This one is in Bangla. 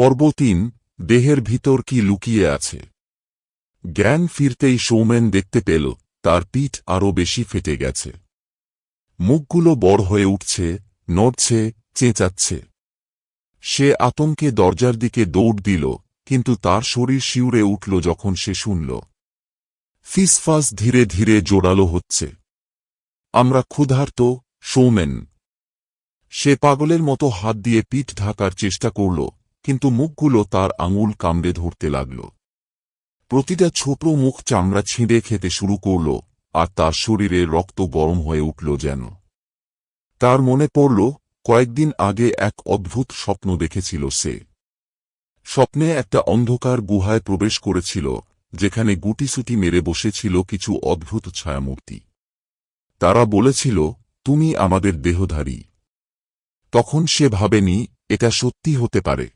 পর্ব তিন, দেহের ভিতর কি লুকিয়ে আছে? জ্ঞান ফিরতেই সৌমেন দেখতে পেল, তার পিঠ আরও বেশি ফেটে গেছে। মুখগুলো বড় হয়ে উঠছে, নড়ছে, চেঁচাচ্ছে। সে আতঙ্কে দরজার দিকে দৌড় দিল, কিন্তু তার শরীর শিউরে উঠল যখন সে শুনল। ফিসফাস ধীরে ধীরে জোরালো হচ্ছে। আমরা ক্ষুধার্ত, সৌমেন। সে পাগলের মতো হাত দিয়ে পিঠ ঢাকার চেষ্টা করল কিন্তু মুখগুলো তার আঙুল কামড়ে ধরতে লাগল। প্রতিটা ছোট মুখ চামড়া ছিঁড়ে খেতে শুরু করল, আর তার শরীরে রক্ত গরম হয়ে উঠল যেন। তার মনে পড়ল, কয়েকদিন আগে এক অদ্ভুত স্বপ্ন দেখেছিল সে। স্বপ্নে একটা অন্ধকার গুহায় প্রবেশ করেছিল, যেখানে গুটিসুটি মেরে বসেছিল কিছু অদ্ভুত ছায়ামূর্তি। তারা বলেছিল, তুমি আমাদের দেহধারী। তখন সে ভাবেনি, এটা সত্যি হতে পারে।